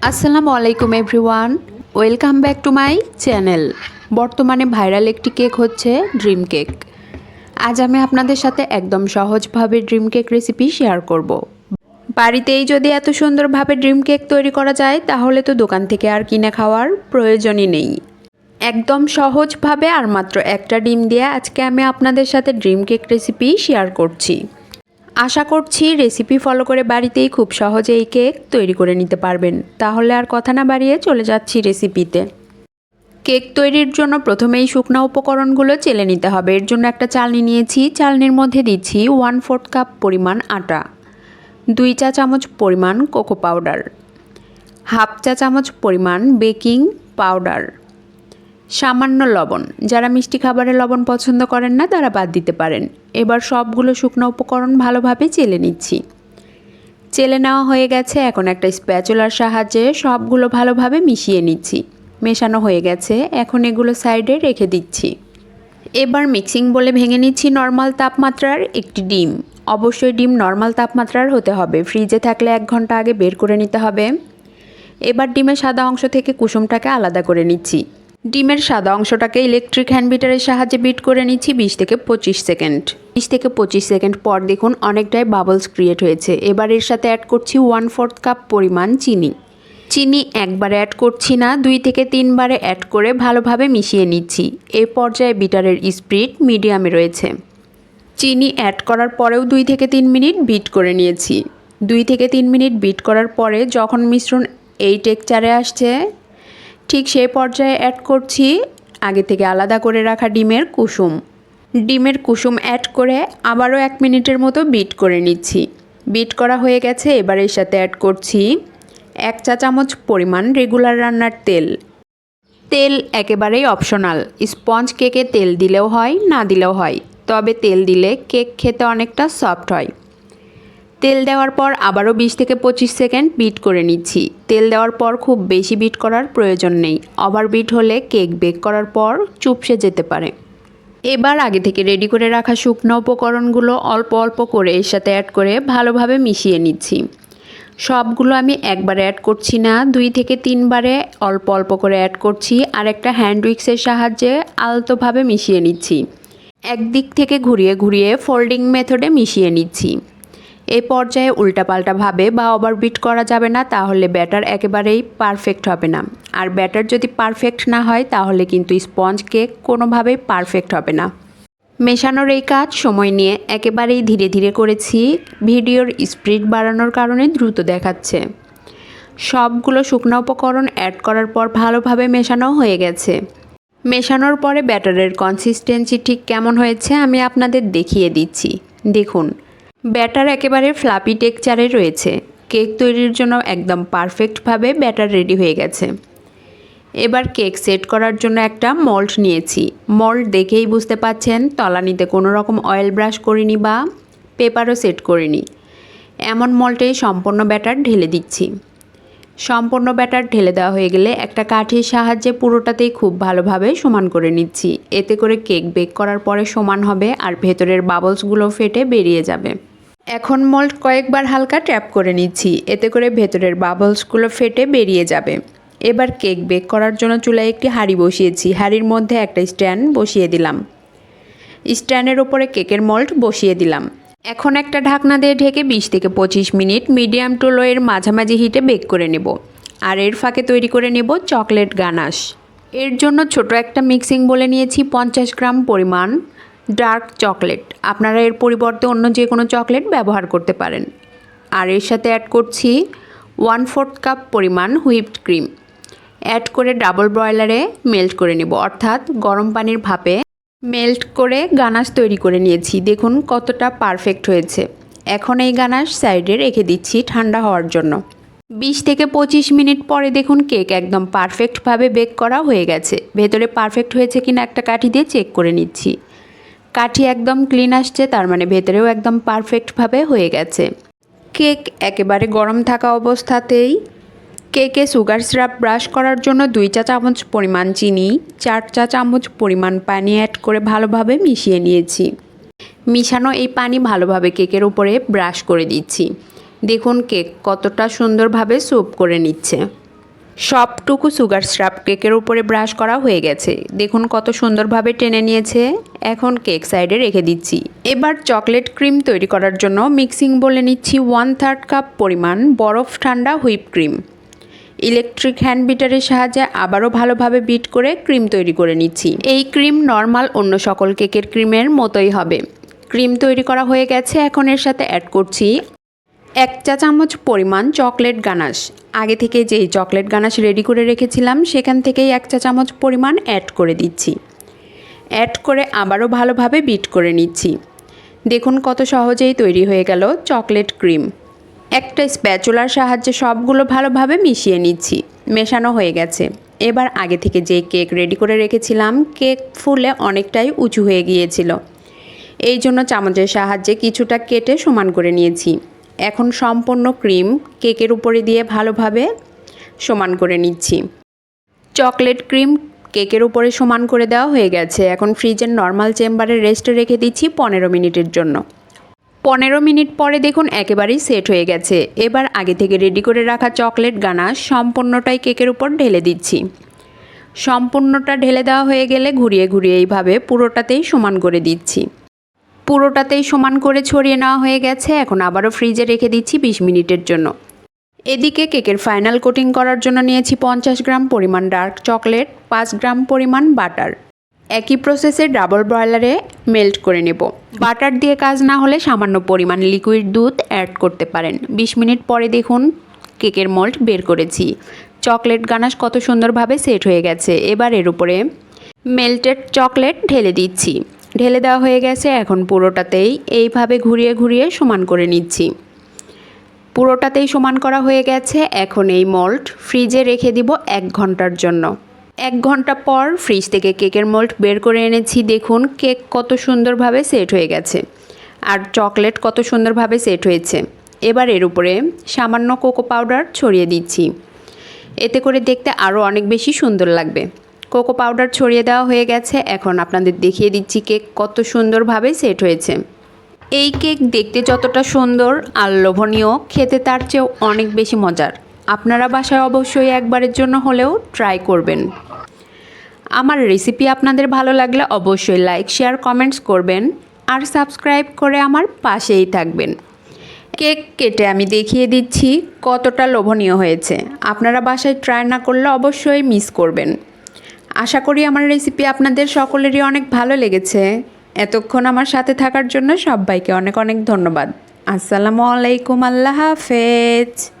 আসসালামু আলাইকুম everyone. Welcome back to my channel. বর্তমানে ভাইরাল একটি কেক হচ্ছে ড্রিম কেক। আজ আমি আপনাদের সাথে একদম সহজভাবে ড্রিম কেক রেসিপি শেয়ার করব। বাড়িতেই যদি এত সুন্দরভাবে ড্রিম কেক তৈরি করা যায়, তাহলে তো দোকান থেকে আর কিনে খাওয়ার প্রয়োজনই নেই। একদম সহজভাবে আর মাত্র একটা ডিম দিয়ে আজকে আমি আপনাদের সাথে ড্রিম কেক রেসিপি শেয়ার করছি। আশা করছি রেসিপি ফলো করে বাড়িতেই খুব সহজে এই কেক তৈরি করে নিতে পারবেন। তাহলে আর কথা না বাড়িয়ে চলে যাচ্ছি রেসিপিতে কেক তৈরির জন্য প্রথমেই শুকনো উপকরণগুলো চেলে নিতে হবে। এর জন্য একটা চালনি নিয়েছি। চালনির মধ্যে দিচ্ছি ওয়ান ফোর্থ কাপ পরিমাণ আটা, দুই চা চামচ পরিমাণ কোকো পাউডার হাফ চা চামচ পরিমাণ বেকিং পাউডার সামান্য লবণ। যারা মিষ্টি খাবারে লবণ পছন্দ করেন না, তারা বাদ দিতে পারেন। এবার সবগুলো শুকনো উপকরণ ভালোভাবে চেলে নিচ্ছি। চেলে নেওয়া হয়ে গেছে এখন একটা স্প্যাচুলার সাহায্যে সবগুলো ভালোভাবে মিশিয়ে নিচ্ছি। মেশানো হয়ে গেছে, এখন এগুলো সাইডে রেখে দিচ্ছি। এবার মিক্সিং বলে ভেঙে নিচ্ছি নর্মাল তাপমাত্রার একটি ডিম। অবশ্যই ডিম নর্মাল তাপমাত্রার হতে হবে, ফ্রিজে থাকলে এক ঘণ্টা আগে বের করে নিতে হবে। এবার ডিমের সাদা অংশ থেকে কুসুমটাকে আলাদা করে নিচ্ছি। ডিমের সাদা অংশটাকে ইলেকট্রিক হ্যান্ড বিটারের সাহায্যে বিট করে নিচ্ছি বিশ থেকে পঁচিশ সেকেন্ড বিশ থেকে পঁচিশ সেকেন্ড পর দেখুন অনেকটাই বাবলস ক্রিয়েট হয়েছে। এবার এর সাথে অ্যাড করছি ওয়ান ফোর্থ কাপ পরিমাণ চিনি। চিনি একবারে অ্যাড করছি না, দুই থেকে তিনবারে অ্যাড করে ভালোভাবে মিশিয়ে নিচ্ছি। এ পর্যায়ে বিটারের স্পিড মিডিয়ামে রয়েছে। চিনি অ্যাড করার পরেও দুই থেকে তিন মিনিট বিট করে নিয়েছি। দুই থেকে তিন মিনিট বিট করার পরে যখন মিশ্রণ এই টেকচারে আসছে ঠিক সেই পর্যায়ে অ্যাড করছি আগে থেকে আলাদা করে রাখা ডিমের কুসুম। ডিমের কুসুম অ্যাড করে আবারও এক মিনিটের মতো বিট করে নিচ্ছি। বিট করা হয়ে গেছে, এবার এর সাথে অ্যাড করছি এক চা চামচ পরিমাণ রেগুলার রান্নার তেল। তেল একেবারেই অপশনাল স্পঞ্জ কেকে তেল দিলেও হয়, না দিলেও হয়। তবে তেল দিলে কেক খেতে অনেকটা সফট হয়। তেল দেওয়ার পর আবারও বিশ থেকে পঁচিশ সেকেন্ড বিট করে নিচ্ছি। তেল দেওয়ার পর খুব বেশি বিট করার প্রয়োজন নেই। ওভার বিট হলে কেক বেক করার পর চুপসে যেতে পারে। এবার আগে থেকে রেডি করে রাখা শুকনো উপকরণগুলো অল্প অল্প করে এর সাথে অ্যাড করে ভালোভাবে মিশিয়ে নিচ্ছি। সবগুলো আমি একবারে অ্যাড করছি না, দুই থেকে তিনবারে অল্প অল্প করে অ্যাড করছি আর একটা হ্যান্ড উইক্সের সাহায্যে আলতোভাবে মিশিয়ে নিচ্ছি। একদিক থেকে ঘুরিয়ে ঘুরিয়ে ফোল্ডিং মেথডে মিশিয়ে নিচ্ছি। এই পর্যায়ে উল্টাপাল্টাভাবে বা ওভারবিট করা যাবে না, তাহলে ব্যাটার একেবারেই পারফেক্ট হবে না। আর ব্যাটার যদি পারফেক্ট না হয়, তাহলে কিন্তু স্পঞ্জ কেক কোনোভাবেই পারফেক্ট হবে না। মেশানোর এই কাজ সময় নিয়ে একেবারেই ধীরে ধীরে করেছি। ভিডিওর স্পিড বাড়ানোর কারণে দ্রুত দেখাচ্ছে। সবগুলো শুকনো উপকরণ অ্যাড করার পর ভালোভাবে মেশানো হয়ে গেছে। মেশানোর পরে ব্যাটারের কনসিস্টেন্সি ঠিক কেমন হয়েছে আমি আপনাদের দেখিয়ে দিচ্ছি। দেখুন ব্যাটার একেবারে ফ্লাপি টেকচারে রয়েছে। কেক তৈরির জন্য একদম পারফেক্টভাবে ব্যাটার রেডি হয়ে গেছে। এবার কেক সেট করার জন্য একটা মল্ট নিয়েছি। মল্ট দেখেই বুঝতে পাচ্ছেন, তলানিতে কোনো রকম অয়েল ব্রাশ করিনি বা পেপারও সেট করিনি। এমন মল্টেই সম্পূর্ণ ব্যাটার ঢেলে দিচ্ছি। সম্পূর্ণ ব্যাটার ঢেলে দেওয়া হয়ে গেলে একটা কাঠির সাহায্যে পুরোটাতেই খুব ভালোভাবে সমান করে নিচ্ছি। এতে করে কেক বেক করার পরে সমান হবে আর ভেতরের বাবলসগুলো ফেটে বেরিয়ে যাবে। এখন মল্ট কয়েকবার হালকা ট্যাপ করে নিচ্ছি। এতে করে ভেতরের বাবলসগুলো ফেটে বেরিয়ে যাবে। এবার কেক বেক করার জন্য চুলায় একটি হাঁড়ি বসিয়েছি। হাঁড়ির মধ্যে একটা স্ট্যান্ড বসিয়ে দিলাম। স্ট্যান্ডের ওপরে কেকের মল্ট বসিয়ে দিলাম। এখন একটা ঢাকনা দিয়ে ঢেকে বিশ থেকে পঁচিশ মিনিট মিডিয়াম টু লো এর মাঝামাঝি হিটে বেক করে নেব। আর এর ফাঁকে তৈরি করে নেব চকলেট গানাশ। এর জন্য ছোট একটা মিক্সিং বলে নিয়েছি পঞ্চাশ গ্রাম পরিমাণ ডার্ক চকলেট। আপনারা এর পরিবর্তে অন্য যে কোনো চকলেট ব্যবহার করতে পারেন। আর এর সাথে অ্যাড করছি ওয়ান ফোর্থ কাপ পরিমাণ হুইপড ক্রিম অ্যাড করে ডাবল ব্রয়লারে মেল্ট করে নেব। অর্থাৎ গরম পানির ভাপে মেল্ট করে গানাশ তৈরি করে নিয়েছি। দেখুন কতটা পারফেক্ট হয়েছে। এখন এই গানাশ সাইডে রেখে দিচ্ছি ঠান্ডা হওয়ার জন্য। বিশ থেকে পঁচিশ মিনিট পরে দেখুন কেক একদম পারফেক্টভাবে বেক করা হয়ে গেছে। ভেতরে পারফেক্ট হয়েছে কিনা একটা কাঠি দিয়ে চেক করে নিচ্ছি। কাঠি একদম ক্লিন আসছে, তার মানে ভেতরেও একদম পারফেক্টভাবে হয়ে গেছে। কেক একেবারে গরম থাকা অবস্থাতেই কেকে সুগার সিরাপ ব্রাশ করার জন্য দুই চা চামচ পরিমাণ চিনি, চার চা চামচ পরিমাণ পানি অ্যাড করে ভালোভাবে মিশিয়ে নিয়েছি। মিশানো এই পানি ভালোভাবে কেকের উপরে ব্রাশ করে দিচ্ছি। দেখুন কেক কতটা সুন্দরভাবে স্যুপ করে নিচ্ছে। সবটুকু সুগার স্রাপ কেকের উপরে ব্রাশ করা হয়ে গেছে। দেখুন কত সুন্দরভাবে টেনে নিয়েছে। এখন কেক সাইডে রেখে দিচ্ছি। এবার চকলেট ক্রিম তৈরি করার জন্য মিক্সিং বলে নিচ্ছি ওয়ান থার্ড কাপ পরিমাণ বরফ ঠান্ডা হুইপ ক্রিম। ইলেকট্রিক হ্যান্ড বিটারের সাহায্যে আবারও ভালোভাবে বিট করে ক্রিম তৈরি করে নিচ্ছি। এই ক্রিম নর্মাল অন্য সকল কেকের ক্রিমের মতোই হবে। ক্রিম তৈরি করা হয়ে গেছে, এখন এর সাথে অ্যাড করছি এক চা চামচ পরিমাণ চকলেট গানাশ। আগে থেকে যেই চকলেট গানাশ রেডি করে রেখেছিলাম, সেখান থেকেই এক চা চামচ পরিমাণ অ্যাড করে দিচ্ছি। অ্যাড করে আবারও ভালোভাবে বিট করে নিচ্ছি। দেখুন কত সহজেই তৈরি হয়ে গেল চকলেট ক্রিম। একটা স্প্যাচুলার সাহায্যে সবগুলো ভালোভাবে মিশিয়ে নিচ্ছি। মেশানো হয়ে গেছে। এবার আগে থেকে যে কেক রেডি করে রেখেছিলাম, কেক ফুলে অনেকটাই উঁচু হয়ে গিয়েছিল। এই জন্য চামচের সাহায্যে কিছুটা কেটে সমান করে নিয়েছি। এখন সম্পূর্ণ ক্রিম কেকের উপরে দিয়ে ভালোভাবে সমান করে নিচ্ছি। চকলেট ক্রিম কেকের উপরে সমান করে দেওয়া হয়ে গেছে। এখন ফ্রিজের নর্মাল চেম্বারে রেস্টে রেখে দিচ্ছি পনেরো মিনিটের জন্য। পনেরো মিনিট পরে দেখুন একেবারেই সেট হয়ে গেছে। এবার আগে থেকে রেডি করে রাখা চকলেট গানা সম্পূর্ণটাই কেকের উপর ঢেলে দিচ্ছি। সম্পূর্ণটা ঢেলে দেওয়া হয়ে গেলে ঘুরিয়ে ঘুরিয়ে এইভাবে পুরোটাতেই সমান করে দিচ্ছি। পুরোটাতেই সমান করে ছড়িয়ে নেওয়া হয়ে গেছে, এখন আবারও ফ্রিজে রেখে দিচ্ছি বিশ মিনিটের জন্য। এদিকে কেকের ফাইনাল কোটিং করার জন্য নিয়েছি পঞ্চাশ গ্রাম পরিমাণ ডার্ক চকলেট পাঁচ গ্রাম পরিমাণ বাটার একই প্রসেসে ডাবল ব্রয়লারে মেল্ট করে নেব। বাটার দিয়ে কাজ না হলে সামান্য পরিমাণ লিকুইড দুধ অ্যাড করতে পারেন। বিশ মিনিট পরে দেখুন কেকের মল্ট বের করেছি। চকলেট গানাশ কত সুন্দরভাবে সেট হয়ে গেছে। এবার এর উপরে মেল্টেড চকলেট ঢেলে দিচ্ছি। ঢেলে দেওয়া হয়ে গেছে এখন পুরোটাতেই। এইভাবে ঘুরিয়ে ঘুরিয়ে সমান করে নিচ্ছি। পুরোটাতেই সমান করা হয়ে গেছে। এখন এই মল্ট ফ্রিজে রেখে দিব এক ঘণ্টার জন্য। এক ঘণ্টা পর ফ্রিজ থেকে কেকের মোল্ড বের করে এনেছি। দেখুন, কেক কত সুন্দরভাবে সেট হয়ে গেছে আর চকলেট কত সুন্দরভাবে সেট হয়েছে। এবার এর উপরে সামান্য কোকো পাউডার ছড়িয়ে দিচ্ছি। এতে করে দেখতে আরও অনেক বেশি সুন্দর লাগবে। কোকো পাউডার ছড়িয়ে দেওয়া হয়ে গেছে। এখন আপনাদের দেখিয়ে দিচ্ছি কেক কত সুন্দরভাবে সেট হয়েছে। এই কেক দেখতে যতটা সুন্দর আর লোভনীয়, খেতে তার চেয়েও অনেক বেশি মজার। আপনারা বাসায় অবশ্যই একবারের জন্য হলেও ট্রাই করবেন। আমার রেসিপি আপনাদের ভালো লাগলে অবশ্যই লাইক শেয়ার কমেন্টস করবেন আর সাবস্ক্রাইব করে আমার পাশেই থাকবেন। কেক কেটে আমি দেখিয়ে দিচ্ছি কতটা লোভনীয় হয়েছে। আপনারা বাসায় ট্রাই না করলে অবশ্যই মিস করবেন। আশা করি আমার রেসিপি আপনাদের সকলেরই অনেক ভালো লেগেছে। এতক্ষণ আমার সাথে থাকার জন্য সবাইকে অনেক অনেক ধন্যবাদ। আসসালামু আলাইকুম, আল্লাহ হাফেজ।